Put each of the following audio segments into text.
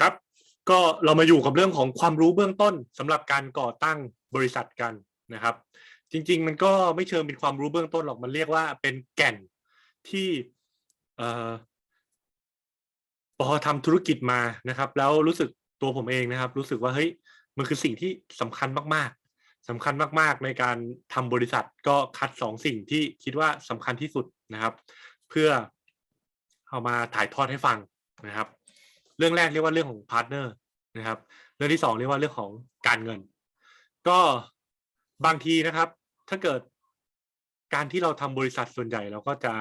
ครับ ก็เรามาอยู่กับเรื่องของความรู้เบื้องต้นสำหรับการก่อตั้งบริษัทกันนะครับ จริง ๆ มันก็ไม่เชิงเป็นความรู้เบื้องต้นหรอกมันเรียกว่าเป็นแก่นที่เอ่อพอทำธุรกิจมานะครับ แล้วรู้สึกตัวผมเองนะครับ รู้สึกว่าเฮ้ยมันคือสิ่งที่สำคัญมากๆสำคัญมากๆ ในการทำบริษัทก็คัดสองสิ่งที่คิดว่าสำคัญที่สุดนะครับ เพื่อเอามาถ่ายทอดให้ฟังนะครับ เรื่องแรกเรียกว่าเรื่องของพาร์ทเนอร์นะครับ เรื่องที่สองเรียกว่าเรื่องของการเงิน ก็บางทีนะครับ ถ้าเกิดการที่เราทำบริษัทส่วนใหญ่เราก็จะ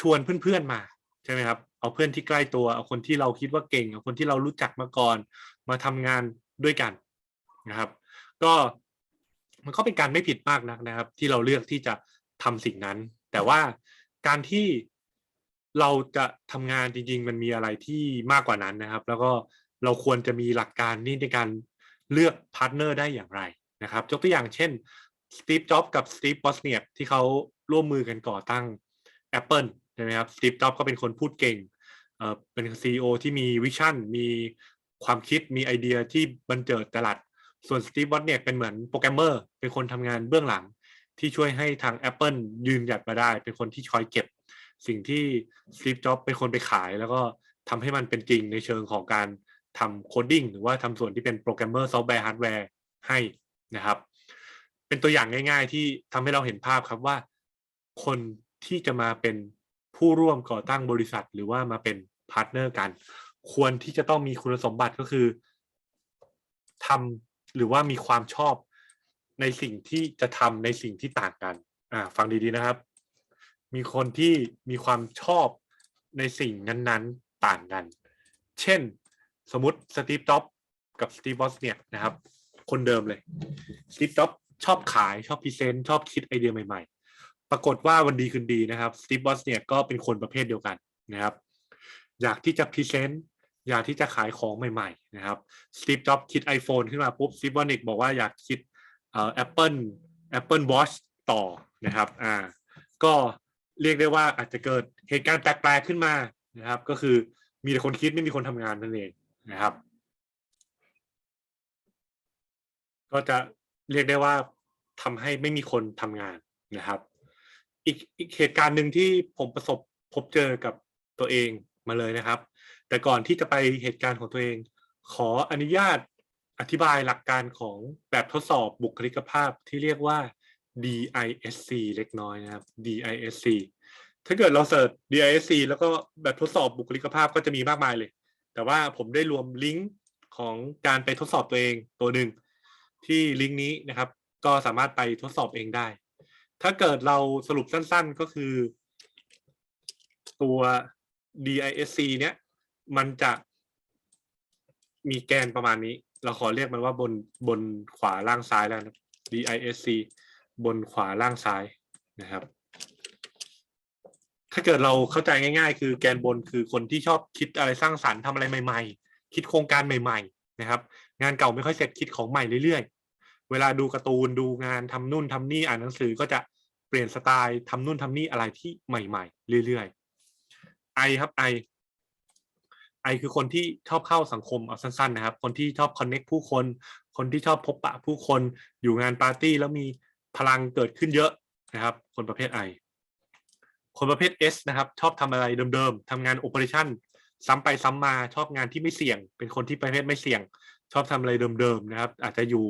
ชวนเพื่อนๆมาใช่ไหมครับ เอาเพื่อนที่ใกล้ตัว เอาคนที่เราคิดว่าเก่ง เอาคนที่เรารู้จักมาก่อน มาทำงานด้วยกันนะครับ ก็มันก็เป็นการไม่ผิดมากนักนะครับ ที่เราเลือกที่จะทำสิ่งนั้น แต่ว่าการที่ เราจะทำงานจริง ๆ มันมีอะไรที่มากกว่านั้นนะครับ แล้วก็เราควรจะมีหลักการนี่ในการเลือกพาร์ทเนอร์ได้อย่างไรนะครับยกตัวอย่างเช่นสตีฟจ็อบกับสตีฟบอสเนียที่เขาร่วมมือกันก่อตั้ง Apple ใช่ไหมครับสตีฟจ็อบก็เป็นคนพูดเก่งเอ่อเป็นซีอที่มีวิชั่นมีความคิดมีไอเดียที่บันเจิดตลาดส่วนสตีฟบอสเนียเป็นเหมือนโปรแกรมเมอร์เป็นคนทำงานเบื้องหลังที่ช่วยให้ทาง Apple ยืนหยัดมาได้ เป็นคนที่คอยเก็บ สิ่งที่สตีฟจ็อบเป็นคนไปขาย แล้วก็ทำให้มันเป็นจริงในเชิงของการทำโคดดิ้งหรือว่าทำส่วนที่เป็นโปรแกรมเมอร์ซอฟต์แวร์ฮาร์ดแวร์ให้นะครับ เป็นตัวอย่างง่าย ๆ ที่ทำให้เราเห็นภาพครับว่า คนที่จะมาเป็นผู้ร่วมก่อตั้งบริษัท หรือว่ามาเป็นพาร์ทเนอร์กัน ควรที่จะต้องมีคุณสมบัติก็คือทำหรือว่ามีความชอบในสิ่งที่จะทำในสิ่งที่ต่างกัน อ่า ฟังดีๆนะครับ มีคนที่มีความชอบในสิ่งนั้นๆต่างกัน เช่นสมมติสตีฟจ็อบกับสตีฟบอสเนี่ยนะครับ คนเดิมเลยสตีฟจ็อบชอบขายชอบพรีเซนต์ชอบคิดไอเดียใหม่ ๆ ปรากฏว่าวันดีคืนดีนะครับสตีฟบอสเนี่ยก็เป็นคนประเภทเดียวกันนะครับ อยากที่จะพรีเซนต์อยากที่จะขายของใหม่ ๆ นะครับสตีฟจ็อบคิด iPhone ขึ้นมาปุ๊บสตีฟบอนิกบอกว่าอยากคิดเอ่อ Apple Apple Watch ต่อนะครับอ่าก็ เรียกได้ว่าอาจจะเกิดเหตุการณ์แปลกๆขึ้นมานะครับ ก็คือมีแต่คนคิดไม่มีคนทำงานนั่นเองนะครับ ก็จะเรียกได้ว่าทำให้ไม่มีคนทำงานนะครับ อีกอีกเหตุการณ์หนึ่งที่ผมประสบพบเจอกับตัวเองมาเลยนะครับ แต่ก่อนที่จะไปเหตุการณ์ของตัวเอง ขออนุญาตอธิบายหลักการของแบบทดสอบบุคลิกภาพที่เรียกว่า DISC เล็กน้อยนะครับ DISC ถ้าเกิดเราเสิร์ช DISC แล้วก็แบบทดสอบบุคลิกภาพก็จะมีมากมายเลย แต่ว่าผมได้รวมลิงก์ของการไปทดสอบตัวเองตัวหนึ่งที่ลิงก์นี้นะครับ ก็สามารถไปทดสอบเองได้ ถ้าเกิดเราสรุปสั้นๆก็คือ ตัว DISC เนี้ยมันจะมีแกนประมาณนี้ เราขอเรียกมันว่าบนบนขวาล่างซ้ายแล้วนะ DISC บนขวาล่างซ้ายนะครับ ถ้าเกิดเราเข้าใจง่าย ๆ คือแกนบนคือคนที่ชอบคิดอะไรสร้างสรรค์ทำอะไรใหม่ ๆ คิดโครงการใหม่ ๆ นะครับ งานเก่าไม่ค่อยเสร็จคิดของใหม่เรื่อยๆ เวลาดูการ์ตูนดูงานทำนู่นทำนี่อ่านหนังสือก็จะเปลี่ยนสไตล์ทำนู่นทำนี่อะไรที่ใหม่ ๆ เรื่อยๆไอครับไอไอคือคนที่ชอบเข้าสังคมเอาสั้นๆนะครับ คนที่ชอบคอนเน็กผู้คน คนที่ชอบพบปะผู้คนอยู่งานปาร์ตี้แล้วมี พลังเกิดขึ้นเยอะนะครับ คนประเภทไอคนประเภท S นะครับ ชอบทำอะไรเดิมๆทำงานโอเปอเรชั่นซ้ำไปซ้ำมาชอบงานที่ไม่เสี่ยง เป็นคนที่ประเภทไม่เสี่ยง ชอบทำอะไรเดิมๆนะครับ อาจจะอยู่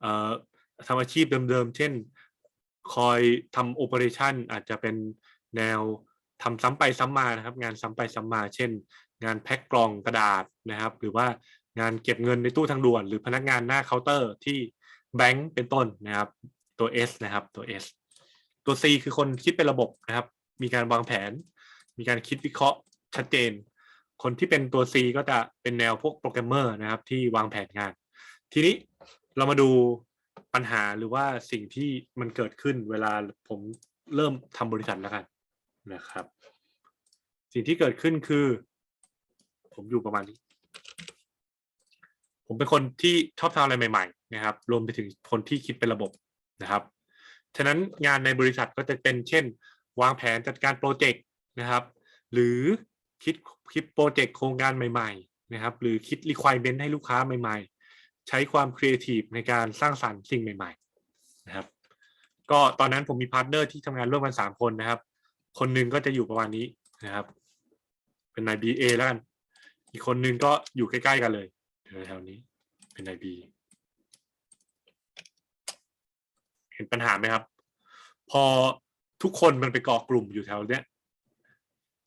เอ่อทำอาชีพเดิมๆเช่น คอยทำโอเปอเรชั่นอาจจะเป็นแนวทำซ้ำไปซ้ำมานะครับ งานซ้ำไปซ้ำมา เช่น งานแพ็คกล่องกระดาษนะครับ หรือว่างานเก็บเงินในตู้ทางด่วน หรือพนักงานหน้าเคาน์เตอร์ที่แบงก์เป็นต้นนะครับ ตัว S นะครับตัว S ตัว C คือคนคิดเป็นระบบนะครับ มีการวางแผน มีการคิดวิเคราะห์ชัดเจน คนที่เป็นตัว C ก็จะเป็นแนวพวกโปรแกรมเมอร์นะครับ ที่วางแผนงาน ทีนี้เรามาดูปัญหาหรือว่าสิ่งที่มันเกิดขึ้นเวลาผมเริ่มทำบริษัทแล้วกันนะครับ สิ่งที่เกิดขึ้นคือ ผมอยู่ประมาณนี้ ผมเป็นคนที่ชอบทำอะไรใหม่ ๆ นะครับ รวมไปถึงคนที่คิดเป็นระบบ นะครับ ฉะนั้นงานในบริษัทก็จะเป็นเช่น วางแผนจัดการโปรเจกต์นะครับ หรือคิดคิดโปรเจกต์โครงการใหม่ๆนะครับ หรือคิด requirement ให้ลูกค้าใหม่ๆ ใช้ความครีเอทีฟในการสร้างสารรค์สิ่งใหม่ๆนะครับ ก็ตอนนั้นผมมีพาร์ทเนอร์ที่ทำงานร่วมกันสามคนนะครับ คนหนึ่งก็จะอยู่ประมาณนี้นะครับ เป็นนาย BA แล้วกัน อีกคนหนึ่งก็อยู่ใกล้ๆกันเลยแถวๆนี้ เป็นนาย B เห็นปัญหาไหมครับ พอทุกคนมันไปเกาะกลุ่มอยู่แถวเนี้ย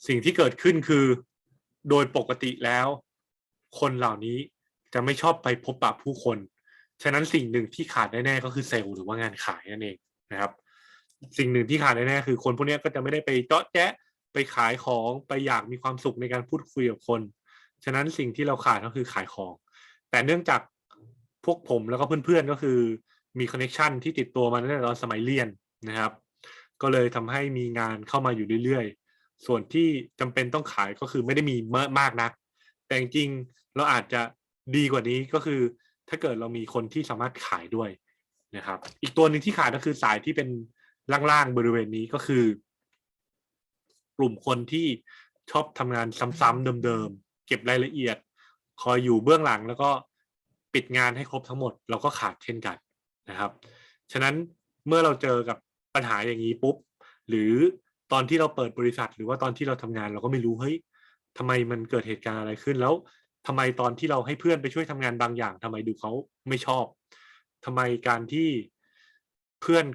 สิ่งที่เกิดขึ้นคือ โดยปกติแล้ว คนเหล่านี้จะไม่ชอบไปพบปะผู้คน ฉะนั้นสิ่งหนึ่งที่ขาดแน่ๆก็คือเซลล์หรือว่างานขายนั่นเองนะครับ สิ่งหนึ่งที่ขาดแน่ๆคือคนพวกนี้ก็จะไม่ได้ไปเจาะแจ๊ะไปขายของไปอยากมีความสุขในการพูดคุยกับคน ฉะนั้นสิ่งที่เราขาดก็คือขายของ แต่เนื่องจากพวกผมแล้วก็เพื่อนๆก็คือ มีคอนเน c t ชันที่ติดตัวมาตั้งแต่ตอนสมัยเรียนนะครับ ก็เลยทำให้มีงานเข้ามาอยู่เรื่อยๆ ส่วนที่จำเป็นต้องขายก็คือไม่ได้มีเมอะมากนัก แต่จริงเราอาจจะดีกว่านี้ก็คือ ถ้าเกิดเรามีคนที่สามารถขายด้วยนะครับ อีกตัวหนึ่งที่ขาดก็คือสายที่เป็นล่างๆบริเวณนี้ก็คือ กลุ่มคนที่ชอบทำงานซ้ำๆเดิมๆเก็บรายละเอียด คอยอยู่เบื้องหลังแล้วก็ปิดงานให้ครบทั้งหมด เราก็ขาดเช่นกัน นะครับ ฉะนั้นเมื่อเราเจอกับปัญหาอย่างนี้ปุ๊บ หรือตอนที่เราเปิดบริษัท หรือว่าตอนที่เราทำงานเราก็ไม่รู้เฮ้ยทำไมมันเกิดเหตุการณ์อะไรขึ้นแล้วทำไมตอนที่เราให้เพื่อนไปช่วยทำงานบางอย่างทำไมดูเขาไม่ชอบทำไมการที่เพื่อน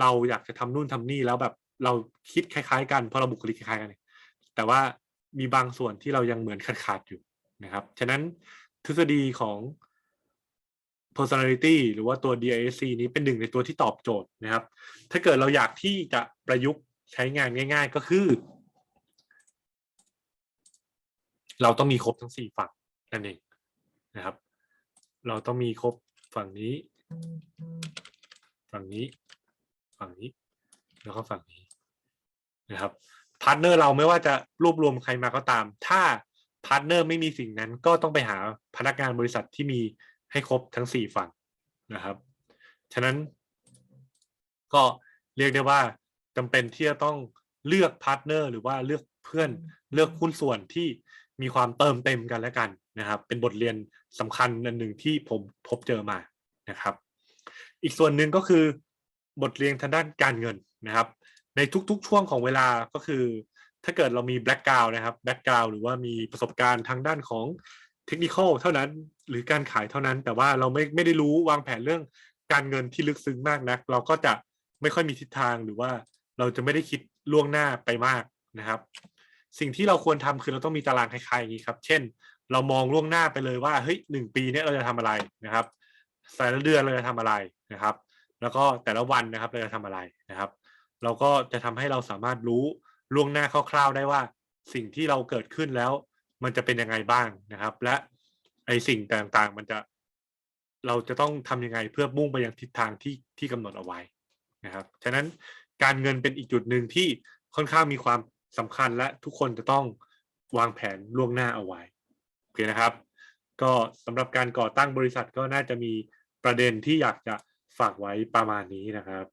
เราอยากจะทำนู่นทำนี่แล้วแบบเราคิดคล้าย ๆ กันเพราะเราบุคลิกคล้ายๆกันแต่ว่ามีบางส่วนที่เรายังเหมือนขาดๆอยู่นะครับ ฉะนั้นทฤษฎีของ personality หรือว่าตัว DISC นี้เป็นหนึ่งในตัวที่ตอบโจทย์นะครับ ถ้าเกิดเราอยากที่จะประยุกต์ใช้งานง่าย ๆ ก็คือ เราต้องมีครบทั้งสี่ฝั่งนั่นเองนะครับ เราต้องมีครบฝั่งนี้ ฝั่งนี้ ฝั่งนี้ แล้วก็ฝั่งนี้นะครับพาร์ทเนอร์เราไม่ว่าจะรวบรวมใครมาก็ตาม ถ้าพาร์ทเนอร์ไม่มีสิ่งนั้นก็ต้องไปหาพนักงานบริษัทที่มี ให้ครบทั้งสี่ฝั่งนะครับ ฉะนั้นก็เรียกได้ว่าจำเป็นที่จะต้องเลือกพาร์ทเนอร์หรือว่าเลือกเพื่อนเลือกหุ้นส่วนที่มีความเติมเต็มกันและกันนะครับ เป็นบทเรียนสำคัญอันหนึ่งที่ผมพบเจอมานะครับ อีกส่วนหนึ่งก็คือบทเรียนทางด้านการเงินนะครับ ในทุกๆช่วงของเวลาก็คือ ถ้าเกิดเรามีแบล็กกราวนะครับแบล็กกราวหรือว่ามีประสบการณ์ทางด้านของเทคนิคเท่านั้น หรือการขายเท่านั้น แต่ว่าเราไม่ไม่ได้รู้วางแผนเรื่องการเงินที่ลึกซึ้งมากนัก เราก็จะไม่ค่อยมีทิศทางหรือว่าเราจะไม่ได้คิดล่วงหน้าไปมากนะครับ สิ่งที่เราควรทำคือเราต้องมีตารางคล้ายๆอย่างนี้ครับ เช่น เรามองล่วงหน้าไปเลยว่าเฮ้ยหนึ่งปีเนี้ยเราจะทำอะไรนะครับแต่ละเดือนเราจะทำอะไรนะครับ แล้วก็แต่ละวันนะครับเราจะทำอะไรนะครับ เราก็จะทำให้เราสามารถรู้ล่วงหน้าคร่าวๆได้ว่า สิ่งที่เราเกิดขึ้นแล้ว มันจะเป็นยังไงบ้างนะครับ และ ไอสิ่งต่างๆ มันจะเราจะต้องทำยังไงเพื่อมุ่งไปยังทิศทางที่ที่กำหนดเอาไว้นะครับ ฉะนั้นการเงินเป็นอีกจุดหนึ่งที่ค่อนข้างมีความสำคัญและทุกคนจะต้องวางแผนล่วงหน้าเอาไว้โอเคนะครับ ก็สำหรับการก่อตั้งบริษัทก็น่าจะมีประเด็นที่อยากจะฝากไว้ประมาณนี้นะครับ